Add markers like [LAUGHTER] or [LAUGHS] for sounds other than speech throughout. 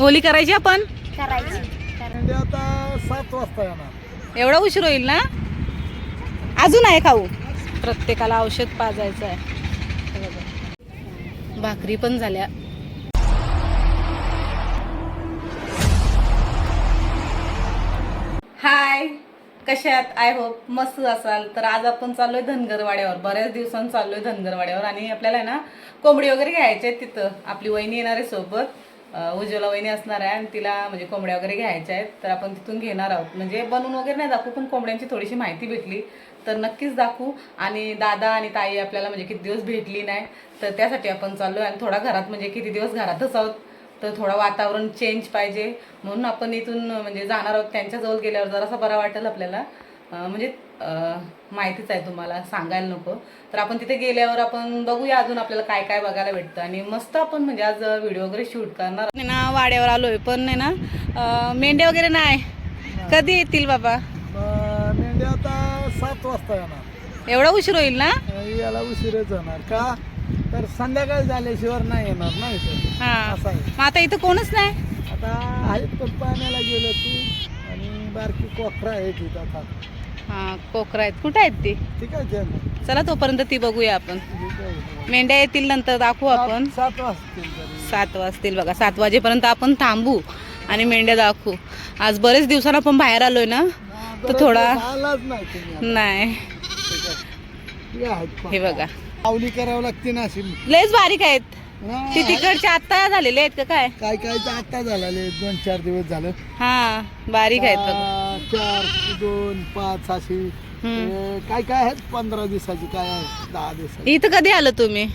Holy करायची आपण? करायची. म्हणजे आता सात वाजता येणार. एवढा उशीर होईल ना? अजून आहे खाऊ. प्रत्येकाला औषध पाजायचं आहे. हे. भाकरी पण झाल्या. हाय. कशात आय होप मस्त असाल. तर आज आपण चाललोय धनगरवाड्यावर. बऱ्याच दिवसांनी चाललोय धनगरवाड्यावर आणि आपल्याला आहे ना कोंबडी वगैरे घ्यायचे आहेत तिथं. आपली वहिनी येणार आहे सोबत. उज्ज्वला वहिनी असणार आहे आणि तिला म्हणजे कोंबड्या वगैरे घ्यायच्या आहेत तर आपण तिथून घेणार आहोत. म्हणजे बनवून वगैरे नाही दाखवू पण कोंबड्यांची थोडीशी माहिती भेटली तर नक्कीच दाखवू. आणि दादा आणि ताई आपल्याला म्हणजे किती दिवस भेटली नाही तर त्यासाठी आपण चाललो आणि थोडा घरात म्हणजे किती दिवस घरातच आहोत तर थोडं वातावरण चेंज पाहिजे. म्हणून आपण इथून म्हणजे जाणार आहोत. त्यांच्याजवळ गेल्यावर जरासा बरा वाटेल आपल्याला. म्हणजे माहितीच आहे तुम्हाला सांगायला नको. तर आपण तिथे गेल्यावर आपण बघूया अजून आपल्याला काय काय बघायला भेटतं. आणि मस्त आपण म्हणजे आज व्हिडिओ वगैरे शूट करणार ना वाड्यावर आलोय पण नाही ना मेंढ्या वगैरे नाही. कधी येतील बाबा? मेंढ्या आता सात वाजता येणार. एवढा उशीर होईल ना? याला उशीरच होणार. का? तर संध्याकाळी झाल्याशिवाय नाही येणार ना इथे. हा. मग आता इथं कोणच नाही? आता आहेत पण पाण्याला गेलं ती. आणि बारकी कोखरा आहे तिथं आता. हा कोकरा आहेत. कुठं आहेत ती? ठीक आहे. चला तोपर्यंत ती बघूया आपण. मेंढ्या येतील नंतर दाखवू आपण. सात वाजतील सात वाजतील बघा सात वाजेपर्यंत आपण थांबू आणि मेंढ्या दाखवू. आज बरेच दिवसांना आपण बाहेर आलोय ना तर थोडा नाही. हे बघा. पावली करावं लागते ना अशी लयच बारीक आहेत. ती तिकडचे आता झालेले आहेत का काय? काय काय तर आता झालेले दोन चार दिवस झालं. हा बारीक आहेत बघा. आ, चार दोन पाच अशी. हम्म. काय काय आहेत? पंधरा दिवसाची काय आहे? दहा दिवसाची. इथं कधी आलं तुम्ही?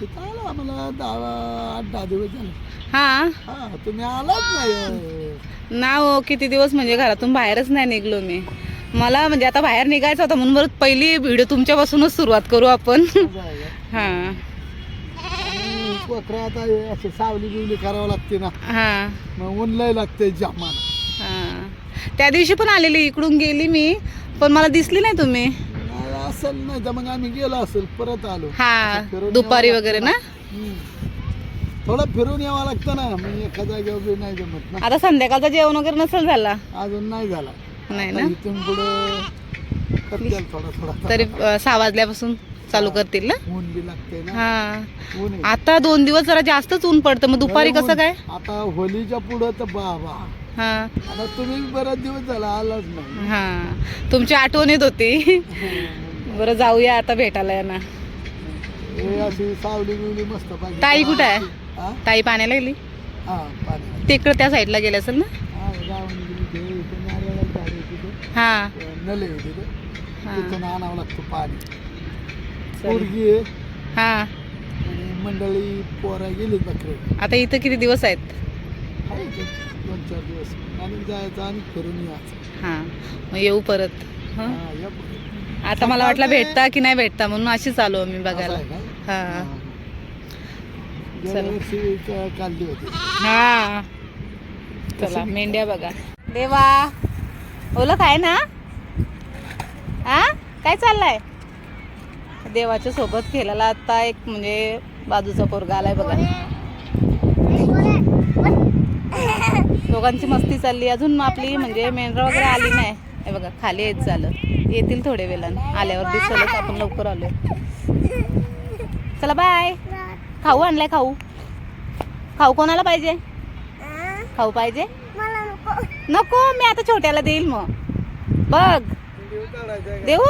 तिथं आलं आम्हाला दहा आठ दहा दिवस झाले. हा? हा तुम्ही आलाच नाही. ना हो किती दिवस म्हणजे घरातून बाहेरच नाही निघलो मी. मला म्हणजे आता बाहेर निघायचं होतं म्हणून बरं पहिली व्हिडिओ तुमच्यापासूनच सुरुवात करू आपण. असं आहे का? हा. कोकरा आता हे अशी सावली बिवली करावं लागते ना. हा. मग ऊन लय लागते जामान. हा. त्या दिवशी पण आलेली इकडून गेली मी पण मला दिसली नाही तुम्ही. असेल नाही तर मग आम्ही गेलो असेल परत आलो. हा फिरून दुपारी यावं वगैरे ना. हम्म. थोडं फिरून यावं लागतं ना. मग एका जागेवर बी नाही जमत ना. आता संध्याकाळचं जेवण वगैरे नसेल झाला? अजून नाही झाला. नाही ना? इथून पुढं करतील थोडा थोडा. तरी अं, सहा वाजल्यापासून. चालू करतील ना? ऊन बी लागते ना. हा. ऊन आहे. आता दोन दिवस जरा जास्तच ऊन पडतं. मग दुपारी कसं ऊन. काय आता होलीच्या पुढं तर बाबा. हा. आता तुम्ही बरेच दिवस झाला आलाच नाही. हा. तुमची आठवण येत होती. बरं जाऊया आता भेटायला यांना. हे अशी सावली बिवली मस्त पाहिजे. ताई कुठं आहे? हा? ताई पाण्याला गेली? हा पाणी तिकडं त्या साईडला गेले असेल ना? हा गावाला गेली ते इथे नारळाची झाडं आहे तिथे. हा. नले आहे तिथे. हा. तिथून आणावं लागतं पाणी. पोरगी आहे. हा. आणि मंडळी पोरा गेली बकरे. आता इथं किती दिवस आहेत? आहे दोन चार दिवस. आणि जायचं आणि फिरून यायचं. हा. मग येऊ परत. हं? हा, या पुढे. आता मला वाटलं भेटता की नाही भेटता म्हणून अशीच आलो आम्ही बघायला आहे का? हा. हा. गेल्या चला. वर्षी का- काढली होती. हा. चला मेंढ्या बघा. देवा. ओळख आहे ना? हा काय चाललंय? देवाच्या सोबत खेळायला आता एक म्हणजे बाजूचा पोरगा आलाय बघा. दोघांची मस्ती चालली. अजून आपली म्हणजे मेंढरा वगैरे आली नाही. हे बघा खाली येत झालं येतील थोडे वेळानं. आल्यावर दिसलं आपण लवकर आलोय. चला बाय खाऊ आणलाय खाऊ. खाऊ कोणाला पाहिजे? खाऊ पाहिजे? नको. मी आता छोट्याला देईल मग. बघ. देऊ?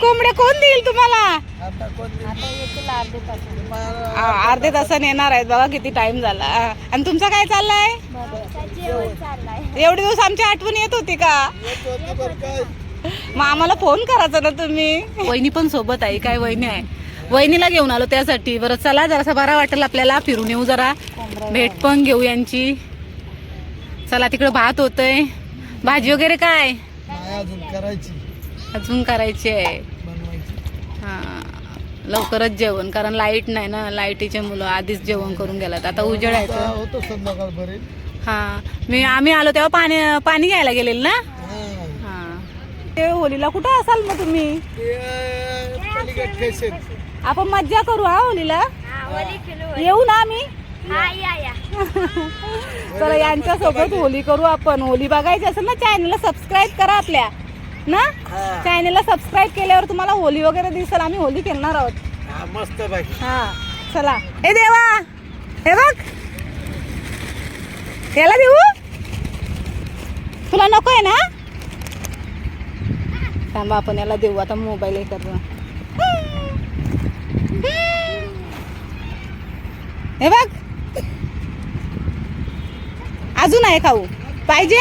कोंबड्या कोण देईल तुम्हाला? आता कोण आ- अर्धे तासाने येणार आहेत. बघा किती टाइम झाला. आणि तुमचा काय चाललाय? एवढे दिवस आमची आठवण येत होती का? मग आम्हाला फोन करायचा ना तुम्ही. वहिनी पण सोबत आहे. काय वहिनी आहे? वहिनीला घेऊन आलो त्यासाठी. बरं चला जरासा बरा वाटेल आपल्याला. फिरून येऊ जरा. भेट पण घेऊ यांची. चला तिकडं भात होतंय. भाजी वगैरे काय? करायची? अजून करायची आहे. बनवायची. हा. लवकरच जेवण कारण लाइट नाही ना. लाईटीचे मुलं आधीच जेवण करून गेलात. आता उजेड आहे आता तर. होतो संध्याकाळपर्यंत हा. मी आम्ही आलो तेव्हा पाणी पाणी घ्यायला गेलेल ना? हा. हा. ते होलीला कुठं असाल मग तुम्ही? आपण मज्जा करू हा होलीला? येऊ ना आम्ही? [LAUGHS] चला यांच्या सोबत होली करू आपण. होली बघायची असेल ना चॅनलला सबस्क्राईब करा आपल्या. ना? हा. चॅनलला सबस्क्राईब केल्यावर तुम्हाला होली वगैरे दिसेल आम्ही होली खेळणार आहोत. हा, मस्त बाकी. हा चला. ए देवा हे बघ. याला देऊ? तुला नको आहे ना? थांबा आपण याला देऊ आता मोबाईल हे करू. हे बघ. अजून आहे खाऊ पाहिजे?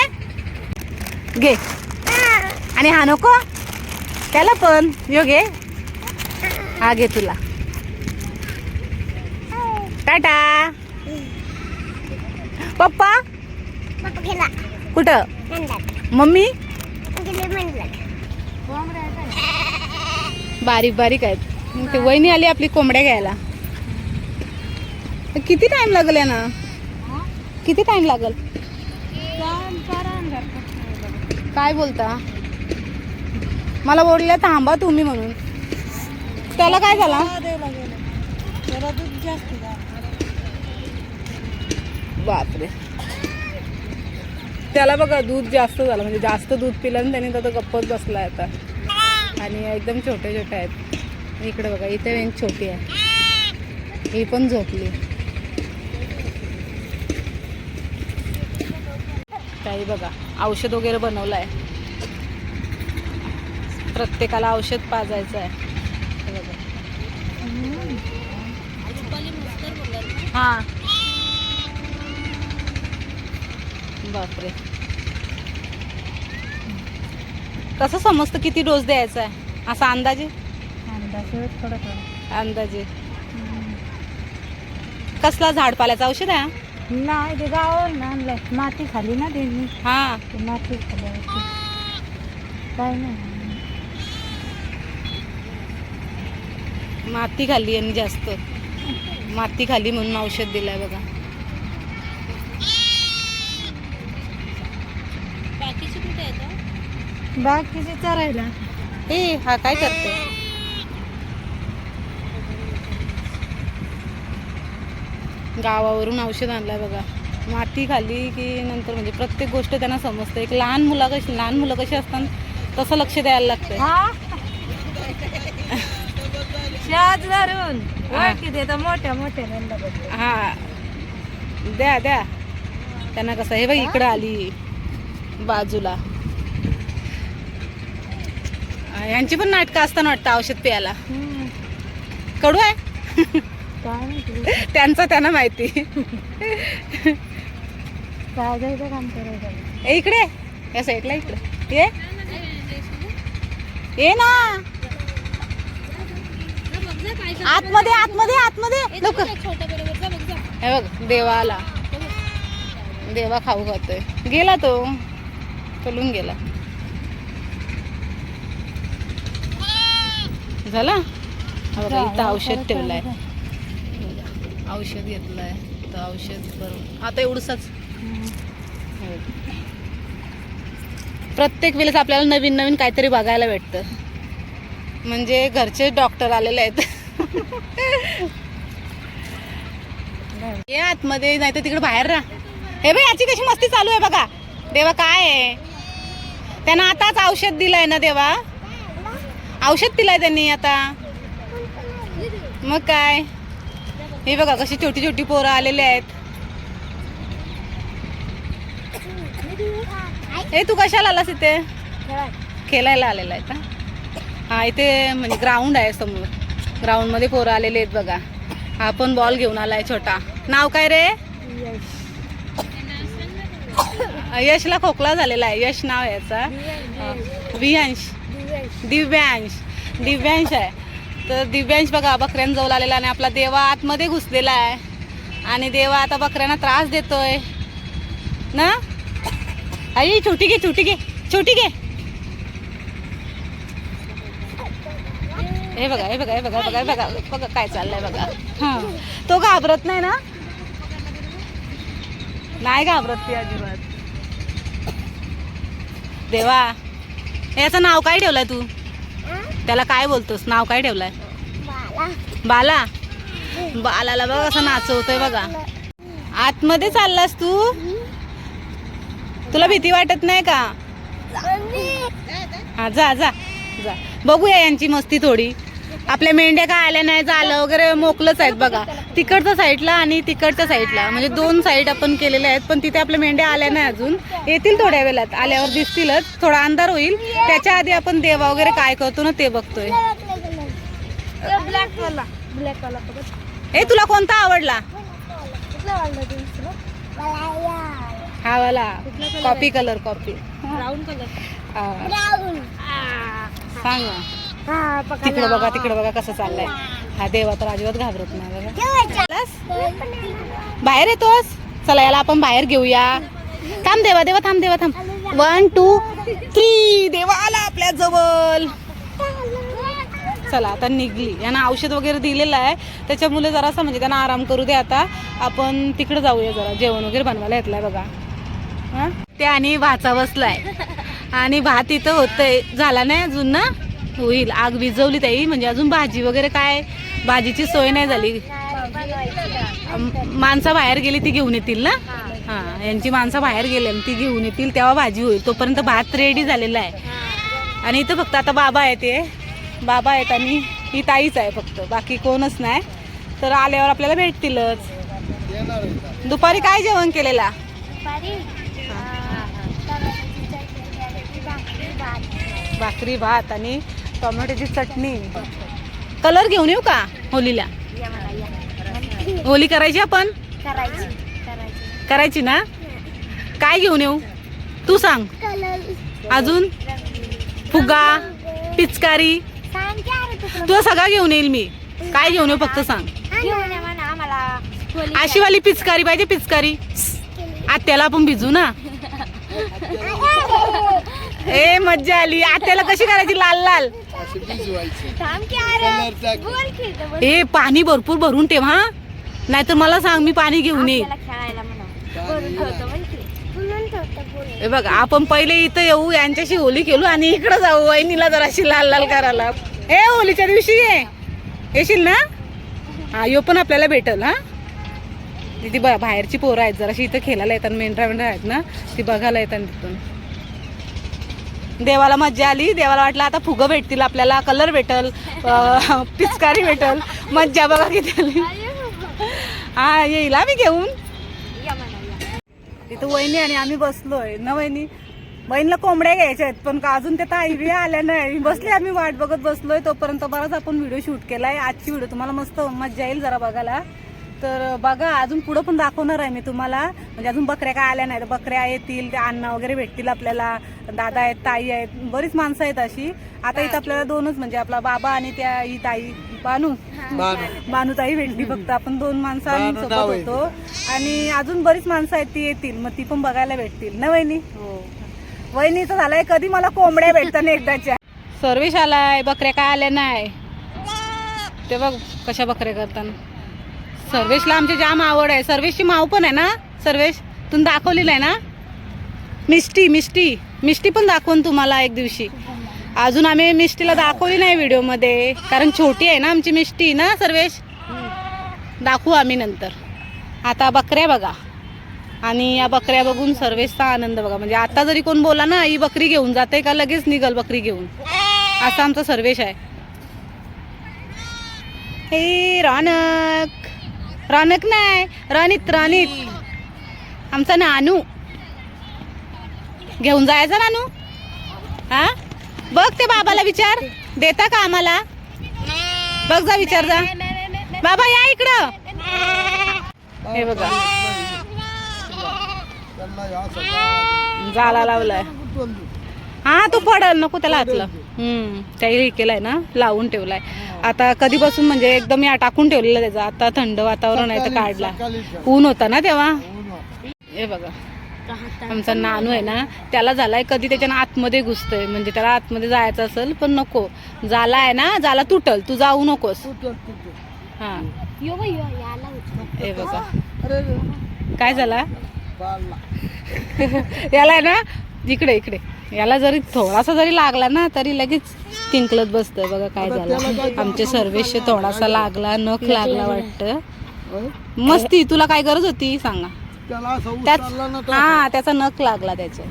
घे. आणि हा नको. त्याला पण. यो घे. हा घे तुला. टाटा. पप्पा? कुठं? मम्मी? बारीक बारीक आहेत. ते वहिनी आली आपली कोंबड्या घ्यायला. तर किती टाइम लागेल ना किती टाइम लागेल? काय बोलता? मला बोलले थांबा तुम्ही म्हणून. त्याला काय झाला? बापरे. त्याला बघा दूध जास्त झालं. म्हणजे जास्त दूध पिलं आणि त्याने तर गप्पच बसला आता. आणि एकदम छोटे छोटे आहेत. इकडे बघा इथे एक छोटी आहे. ही पण झोपली. काही बघा औषध वगैरे बनवलं आहे प्रत्येकाला औषध पाजायचं आहे. हे बापरे. कसं समजतं किती डोस द्यायचा आहे? असा अंदाजे? अंदाजे कसला झाडपाल्याचं औषध आहे? नाही ते गावावर ना आणलंय माती खाली ना त्यांनी. हा. माती खाली काय नाही. माती खाल्ली यांनी जास्त. माती खाली म्हणून औषध दिलंय बघा. बाकीचे चरायला. ए हा काय करते गावावरून औषध आणलंय बघा. माती खाली की नंतर म्हणजे प्रत्येक गोष्ट त्यांना समजतं. एक लहान मुला कशी लहान मुलं कशी असतात तसं लक्ष द्यायला लागतं शाद धरून. ओळखी देता मोठ्या मोठ्या नंदा हा. द्या द्या. त्यांना कसं हे बघ इकडं आली बाजूला. यांची पण नाटकं असताना वाटतं औषध प्यायला. कडू आहे? काय माहिती? त्यांचं त्यांना माहिती. काय जायचं काम करायचं ए इकडे या. साईडला इकडे. ये. ये ना. आतमध्ये आतमध्ये आतमध्ये. लवकर. हे बघ देवा आला देवा खाऊ खातोय. गेला तो. चलून गेला. झाला? बघा इथं औषध ठेवलंय. औषध घेतलंय. तर औषध करून. आता एवढंच प्रत्येक वेळेस आपल्याला नवीन नवीन काहीतरी बघायला भेटतं. म्हणजे घरचे डॉक्टर आलेले आहेत. ये आतमध्ये नाही तर तिकडे बाहेर राहा. हे बाई याची कशी मस्ती चालू आहे बघा. देवा काय आहे? त्यानं आताच औषध दिलंय ना देवा? औषध दिलंय त्यांनी आता. मग काय? हे बघा कशी छोटी छोटी पोरं आलेले आहेत. ए तू कशाला आलास इथे? खेळायला. आलेला आहे का? हा इथे म्हणजे ग्राउंड आहे समोर. ग्राउंडमध्ये पोरं आलेले आहेत बघा. हा पण बॉल घेऊन आलाय छोटा. नाव काय रे? यशला खोकला झालेला आहे. यश नाव याचा. वियांश दिव्यांश. दिव्यांश. आहे. तर दिव्यांश बघा बकऱ्यांजवळ आलेला आणि आपला देवा आतमध्ये घुसलेला आहे. आणि देवा आता बकऱ्यांना त्रास देतोय. ना? आई छोटी घे छोटी घे छोटी घे. हे बघा हे बघा हे बघा बघा बघा बघा काय चाललंय बघा. हा. तो घाबरत नाही ना? नाही घाबरत ती अजिबात. देवा याचं नाव काय ठेवलंय तू? त्याला काय बोलतोस? नाव काय ठेवलंय? बाला. बालाला बघ असं नाचवतोय बघा. आतमध्ये चाललास तू? तुला भीती वाटत नाही का? हा जा जा जा. बघूया यांची मस्ती थोडी. आपल्या मेंढ्या काय आल्या नाही झालं वगैरे मोकलंच आहेत बघा. तिकडच्या साईडला आणि तिकडच्या साईडला म्हणजे दोन साईड आपण केलेल्या आहेत पण तिथे आपल्या मेंढ्या आल्या नाही अजून. येतील थोड्या वेळात आल्यावर दिसतीलच. थोडा अंधार होईल. त्याच्या आधी आपण देवा वगैरे काय करतो ना ते बघतोय. ए तुला कोणता आवडला? हा वाला coffee colour coffee brown colour सांग तिकडे बघा तिकडे बघा कसं चाललंय. हा देवा तर अजिबात घाबरत नाही बघा? बाहेर येतोस? चला याला आपण बाहेर घेऊया. थांब देवा देवा थांब देवा थांब. वन टू थ्री देवा आला आपल्या जवळ. चला आता निघली. यांना औषध वगैरे दिलेलं आहे. त्याच्यामुळे जरासा म्हणजे त्यांना आराम करू दे आता. आपण तिकडे जाऊया जरा. जेवण वगैरे बनवायला येतलाय बघा. हा? ते आणि भाचा बसलाय. आणि भात इथं होतंय. झाला नाही अजून ना? होईल. आग विजवली ताई. म्हणजे अजून भाजी वगैरे काय? भाजीची सोय नाही झाली. माणसं बाहेर गेली ती घेऊन येतील ना? हा. यांची माणसं बाहेर गेले ती घेऊन येतील तेव्हा भाजी होईल. तोपर्यंत भात रेडी झालेला आहे. आणि इथं फक्त आता बाबा आहे ते बाबा आहेत आणि ही ताईच आहे फक्त. बाकी कोणच नाही. तर आल्यावर आपल्याला भेटतीलच? दुपारी काय जेवण केलेला? भाकरी भात आणि टोमॅटोची चटणी. कलर घेऊन येऊ का होलीला? होली करायची आपण? करायची करायची. करायची ना? काय घेऊन येऊ? तू सांग. अजून? फुगा पिचकारी. तुला. सगळा घेऊन येईल मी. काय घेऊन येऊ फक्त सांग. आम्हाला. अशीवाली पिचकारी पाहिजे पिचकारी. आत्याला आपण भिजू ना. [LAUGHS] ए मज्जा आली. आत्याला कशी करायची? लाल लाल. भिजवायची. ए पाणी भरपूर भरून ठेव हा. नाहीतर मला सांग मी पाणी घेऊन बोल हे बघ आपण पहिले इथं येऊ यांच्याशी होली खेळू आणि इकडे जाऊ वहिनीला जराशी लाल लाल करायला. ए होलीच्या दिवशी ये. येशील ना? हा यो पण आपल्याला भेटल हा. ती बघ बाहेरची पोरं आहेत जराशी इथं खेळायला येतात मेंढरा मेंढरा आहेत ना ती बघायला येतात तिथून. देवाला मज्जा आली. देवाला वाटलं आता फुगं भेटतील आपल्याला कलर भेटल पिचकारी भेटल. मज्जा बघा किती आली. हा येईल आम्ही घेऊन. तिथं वहिनी आणि आम्ही बसलोय. ना वहिनी? बहिणीला कोंबड्या घ्यायच्या आहेत पण का अजून ते ताईबी आल्या नाही. बसले आम्ही वाट बघत बसलोय. तोपर्यंत बराच आपण व्हिडिओ शूट केलाय. आजची व्हिडिओ तुम्हाला मस्त मज्जा येईल जरा बघायला. तर बघा अजून पुढं पण दाखवणार आहे मी तुम्हाला. म्हणजे अजून बकऱ्या काय आल्या नाही तर बकऱ्या येतील त्या अन्न वगैरे भेटतील आपल्याला. दादा आहेत ताई आहेत. बरीच माणसं आहेत अशी. आता इथं आपल्याला दोनच म्हणजे आपला बाबा आणि त्या ही ताई बानू. बाण. मानुताई भेटली फक्त. आपण दोन माणसं बानू सोबत होतो. आणि अजून बरीच माणसं आहेत ती येतील. मग ती पण बघायला भेटतील. ना वहिनी? वहिनीचं झालंय कधी मला कोंबड्या भेटतात एकदाच्या. सर्वेश आलाय. बकऱ्या काय आल्या नाही. ते बघ कशा बकऱ्या करताना. सर्वेशला आमची जाम आवड आहे. सर्वेशची माव पण आहे ना? सर्वेश तुम्ही दाखवलेलं आहे ना? मिष्टी मिष्टी. मिष्टी पण दाखवून तुम्हाला एक दिवशी. अजून आम्ही मिष्टीला दाखवली नाही व्हिडिओमध्ये. कारण छोटी आहे ना आमची मिष्टी ना सर्वेश? दाखवू आम्ही नंतर. आता बकऱ्या बघा. आणि या बकऱ्या बघून सर्वेशचा आनंद बघा. म्हणजे आता जरी कोण बोला ना ही बकरी घेऊन जाते का? लगेच निघल बकरी घेऊन. असा आमचा सर्वेश आहे. हे रौनक. रौनक नाही रणित रणित. आमचा नानू. घेऊन जायचा नानू? हा? बघ ते बाबाला विचार. देता का आम्हाला? बघ जा विचार जा. बाबा या इकडं. हे बघा. जाला लावलाय. हा तो पडल नको त्याला हातलं हम्म त्याही हे केलंय ना लावून ठेवलाय. आता कधीपासून म्हणजे एकदम या टाकून ठेवलेलं त्याचं. आता थंड वातावरण आहे तर काढला. ऊन होता ना तेव्हा. हे बघा. आमचा नानू आहे ना त्याला झालाय कधी त्याच्या आतमध्ये घुसतोय. म्हणजे त्याला आतमध्ये जायचं असेल पण नको. जाला आहे ना जाला तुटल. तू जाऊ नकोस. हा. हे बघा. काय झाला. [LAUGHS] याला आहे ना इकडे इकडे. याला जरी थोडासा जरी लागला ना तरी लगेच किंकलत बसतंय. बघा काय झालं. आमचे सर्वेश थोडासा लागला नख लागला वाटतं? मस्ती तुला काय गरज होती? सांगा. त्यात तर हा त्याचा नख लागला त्याच्या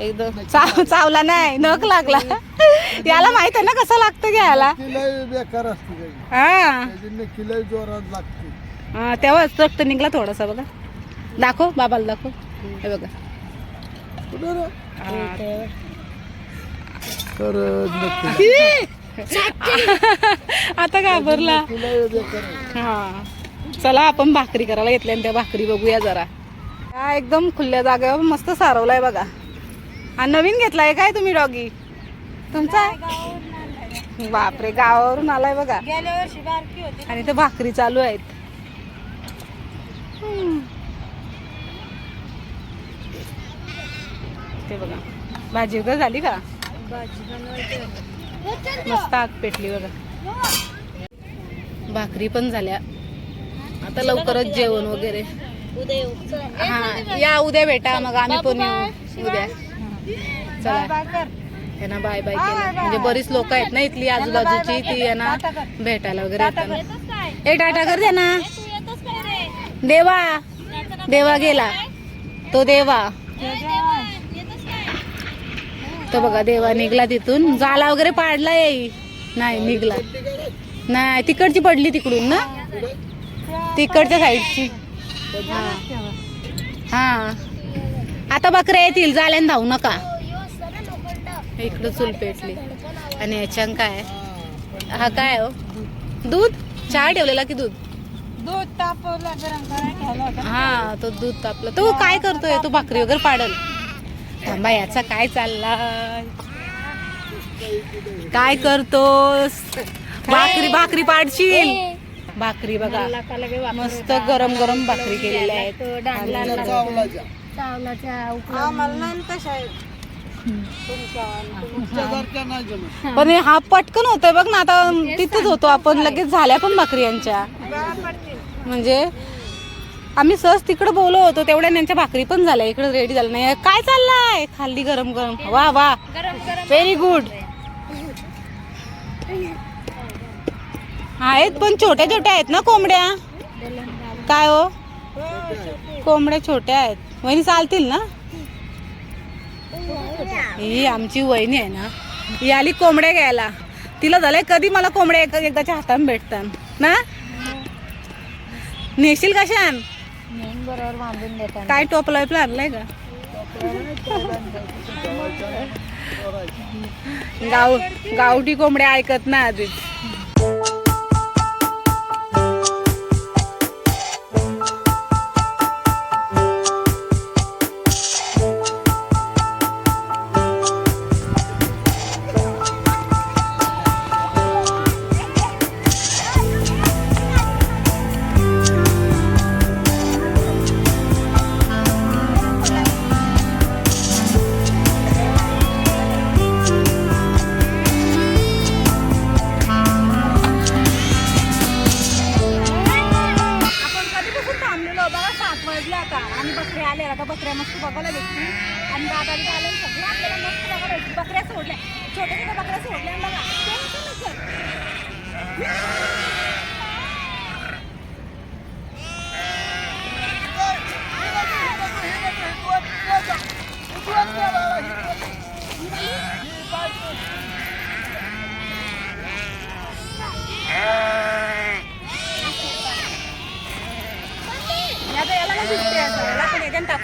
एकदम चाव चावला नाही नख लागला. याला माहीत आहे ना कसं लागतं घ्यायला? त्याची. हा. त्याची हा, तेव्हाच रक्त निघला थोडासा बघा. दाखव बाबाला दाखव. हे बघा. तर आता घाबरला. हा. चला आपण भाकरी करायला घेतल्या त्या भाकरी बघूया जरा. हा एकदम खुल्या जागेवर मस्त सारवलाय बघा. हा नवीन घेतलाय काय तुम्ही डॉगी? तुमचा? बापरे गावावरून आलाय बघा. आणि ते भाकरी चालू आहेत. हम्म. ते बघा. भाजी वगैरे झाली का? मस्त आग पेटली बघा. भाकरी पण झाल्या. आता लवकरच जेवण वगैरे. हा या उद्या भेटा. मग आम्ही पण येऊ उद्या. चला. यांना बाय बाय केलं. म्हणजे बरीच लोक आहेत ना इथली आजूबाजूची ती यांना भेटायला वगैरे येतात. ए टाटा कर दे ना देवा. देवा गेला. तो देवा. तो बघा देवा निघला तिथून. जाला वगैरे पाडला येई नाही निघला. नाही तिकडची पडली तिकडून ना? तिकडच्या साईडची. हा. आता बकऱ्या येतील जाल्यान धावू नका. इकडं चूल पेटली. आणि याच्यान काय? हा काय हो? दूध? चहा ठेवलेला की दूध? दूध तापवलं गरम हा तो दूध तापला. तो काय करतोय? तो भाकरी वगैरे पाडल? थांबा याचा काय चाललाय? काय करतोस? भाकरी भाकरी पाडशील? भाकरी बघा. मस्त गरम गरम भाकरी केलेल्या आहेत. पण हे हा पटकन होतोय बघ ना आता तिथेच होतो आपण लगेच झाल्या पण भाकरी यांच्या. म्हणजे आम्ही सहज तिकडे बोललो होतो तेवढ्या त्यांच्या भाकरी पण झाल्या इकडे रेडी झालं नाही. काय चाललंय? खाल्ली गरम गरम. वा वा. व्हेरी गुड आहेत पण छोट्या छोट्या आहेत ना कोंबड्या? काय हो? कोंबड्या छोट्या आहेत. वहिनी चालतील ना? ही आमची वहिनी आहे ना. ही आली कोंबड्या घ्यायला. तिला झालंय कधी मला कोंबड्या एकदाच्या हाताने भेटतात. ना? नेशील कशान? नेहमी बरोबर बांधून देतात काय टोपला बिपला आणलाय का? [LAUGHS] गाव गावठी कोंबड्या ऐकत ना आधीच.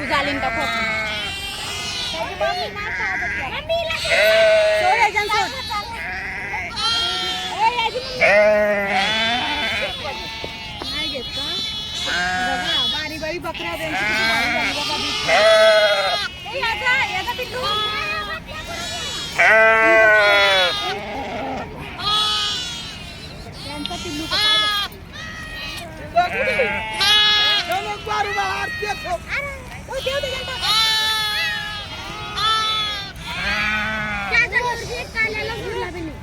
टाकू जालीन का? बघा, बारी बारी बकऱ्या त्यांची पिल्लू. त्यांचा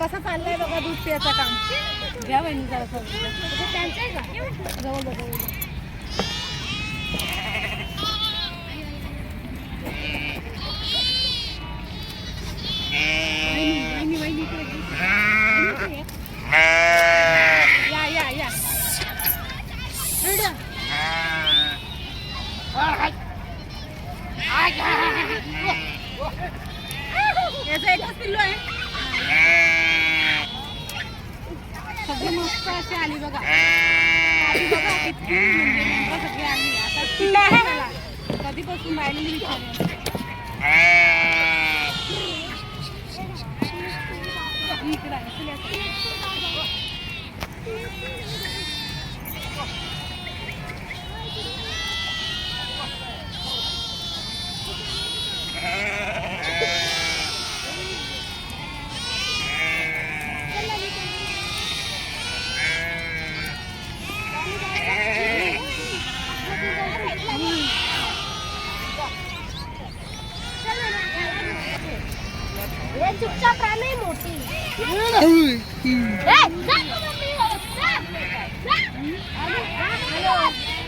कसं चाललंय बघा दूध पियाचं काम? घ्या बहिणी जरा जवळ बघा. या या या याचा एकच पिल्लू आहे सगळी मस्त अशी आली बघा आली बघा किती म्हणजे सगळी आली आता. [LAUGHS] कधीपासून राहिलेली विचार इकडे आहे. चल याचं. चुपचाप राहा नाही मोठी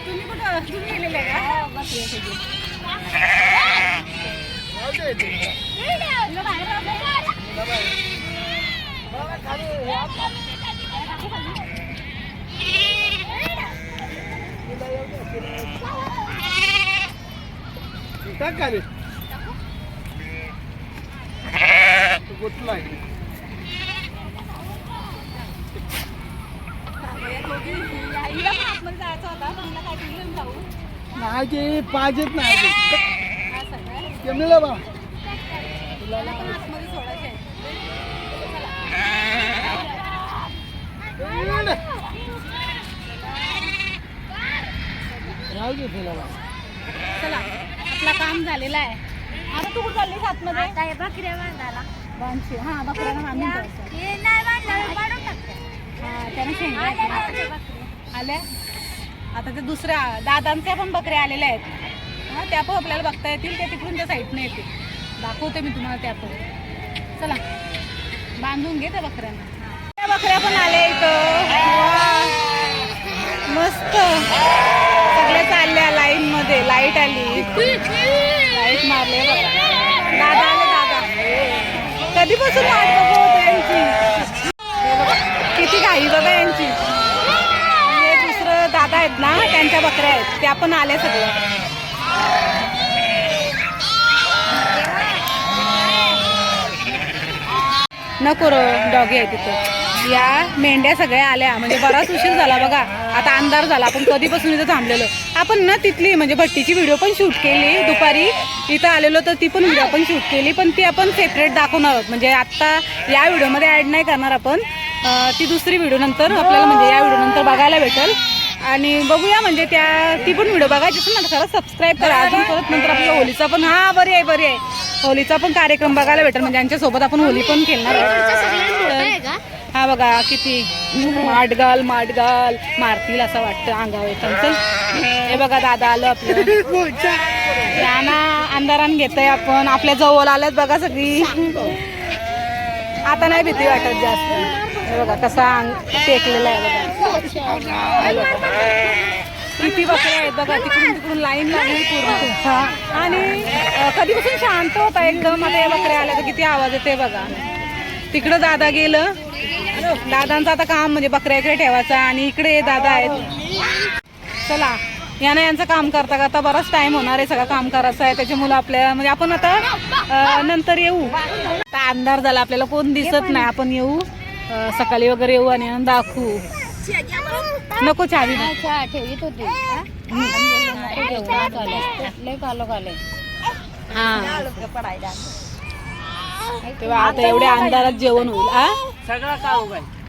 तुम्ही कुठं तुम्ही गेलेले का टाक का रे आहे काय नाही ते पाहिजेत नाही ते. बा पण आतमध्ये सोडायचं आहे राहू दे तिला बा चला आपला काम झालेलं आहे. आता तू कुठं चाललीस आतमध्ये? आता हे बकऱ्या बांधायला. बांधशी हा बकऱ्याला बांधून ठेवायचं. हे नाही बांधलं काढून टाकते. हा त्याने शेंगा आले आहेत. बकरे, बकरे. आल्या? आता ते दुसऱ्या दादांच्या पण बकऱ्या आलेल्या आहेत. हा त्या पण आपल्याला बघता येतील त्या तिकडून त्या साईडने येतील. दाखवते मी तुम्हाला त्या पण. चला बांधून घे त्या बकऱ्यांना. बकऱ्या पण आल्या इथं. मस्त. सगळे चालल्या लाईन मध्ये. लाइट आली. लाइट मारले दादा आले दादा. कधीपासून वाट बघू यांची? किती घाई बघा यांची. हे दुसरं दादा आहेत ना त्यांच्या बकऱ्या आहेत. त्या पण आल्या सगळ्या. नको रो डॉगी आहे तिथं. या मेंढ्या सगळ्या आल्या. म्हणजे बराच उशीर झाला बघा. आता अंधार झाला. आपण कधीपासून इथं थांबलेलो? आपण ना तिथली म्हणजे भट्टीची व्हिडिओ पण शूट केली दुपारी. इथं आलेलो तर ती पण व्हिडिओ पण शूट केली. पण ती आपण सेपरेट दाखवणार आहोत. म्हणजे आत्ता या व्हिडिओमध्ये ॲड नाही करणार आपण. ती दुसरी व्हिडिओ नंतर आपल्याला म्हणजे या व्हिडिओ नंतर बघायला भेटेल. आणि बघूया म्हणजे त्या ती पण व्हिडिओ बघायची असेल ना खरं सबस्क्राईब करा. अजून परत नंतर आपल्या होलीचा पण हा बरी आहे बरी आहे. होलीचा पण कार्यक्रम बघायला भेटेल. म्हणजे यांच्यासोबत आपण होली पण खेळणार आहे हा बघा किती माटगाल माटगाल मारतील असं वाटतं अंगावर येतं. हे बघा दादा आलं आपलं. ना अंधारान घेतोय आपण. आपल्या जवळ आल्यात बघा सगळी. आता नाही भीती वाटत जास्त. हे बघा कसा अंग टेकलेला आहे बघा. किती बकऱ्या आहेत बघा तिकडून तिकडून लाईन लागली पूर्ण. आणि कधीपासून शांत होता एकदम? आता या बकऱ्या आल्या तर किती आवाज येते बघा. तिकडं दादा गेलं. दादांचं आता काम म्हणजे बकऱ्या इकडे ठेवायचा आणि इकडे दादा आहेत. चला यानं यांचं काम करता करता बराच टाइम होणार आहे सगळं काम करायचं आहे. त्याची मुलं आपल्या म्हणजे आपण आता नंतर येऊ. आता अंधार झाला आपल्याला कोण दिसत नाही. आपण येऊ सकाळी वगैरे येऊ आणि दाखवू. नको चावी ठेवीत होती. हा. तेव्हा आता एवढ्या अंधारात जेवण होईल आ सगळा का उगाय